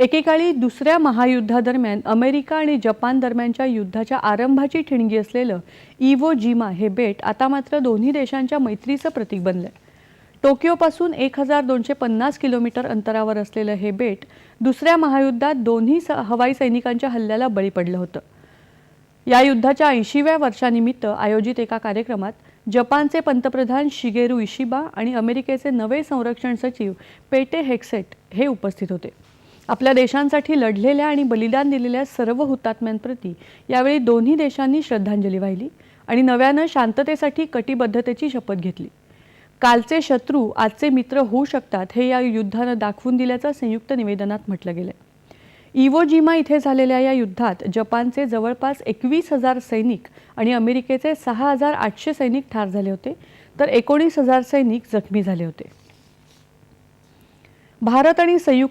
एकेकाळी दुसऱ्या महायुद्धादरम्यान अमेरिका आणि जपान दरम्यानच्या युद्धाच्या आरंभाची ठिणगी असलेलं इवो जिमा हे बेट आता मात्र दोन्ही देशांच्या मैत्रीचं प्रतीक बनलंय. टोकियोपासून एक हजार दोनशे पन्नास किलोमीटर अंतरावर असलेलं हे बेट दुसऱ्या महायुद्धात दोन्ही स हवाई सैनिकांच्या हल्ल्याला बळी पडलं होतं. या युद्धाच्या ऐंशीव्या वर्षानिमित्त आयोजित एका कार्यक्रमात जपानचे पंतप्रधान शिगेरू इशिबा आणि अमेरिकेचे नवे संरक्षण सचिव पेटे हेक्सेट हे उपस्थित होते. आपल्या देशांसाठी लढलेल्या आणि बलिदान दिलेल्या सर्व हुतात्म्यांप्रती यावेळी दोन्ही देशांनी श्रद्धांजली वाहिली आणि नव्यानं शांततेसाठी कटिबद्धतेची शपथ घेतली. कालचे शत्रू आजचे मित्र होऊ शकतात हे या युद्धानं दाखवून दिल्याचं संयुक्त निवेदनात म्हटलं गेलंय. इवोजिमा इथे झालेल्या या युद्धात जपानचे जवळपास एकवीस हजार सैनिक आणि अमेरिकेचे सहा हजार आठशे सैनिक ठार झाले होते तर एकोणीस हजार सैनिक जखमी झाले होते. भारत आणि संयुक्त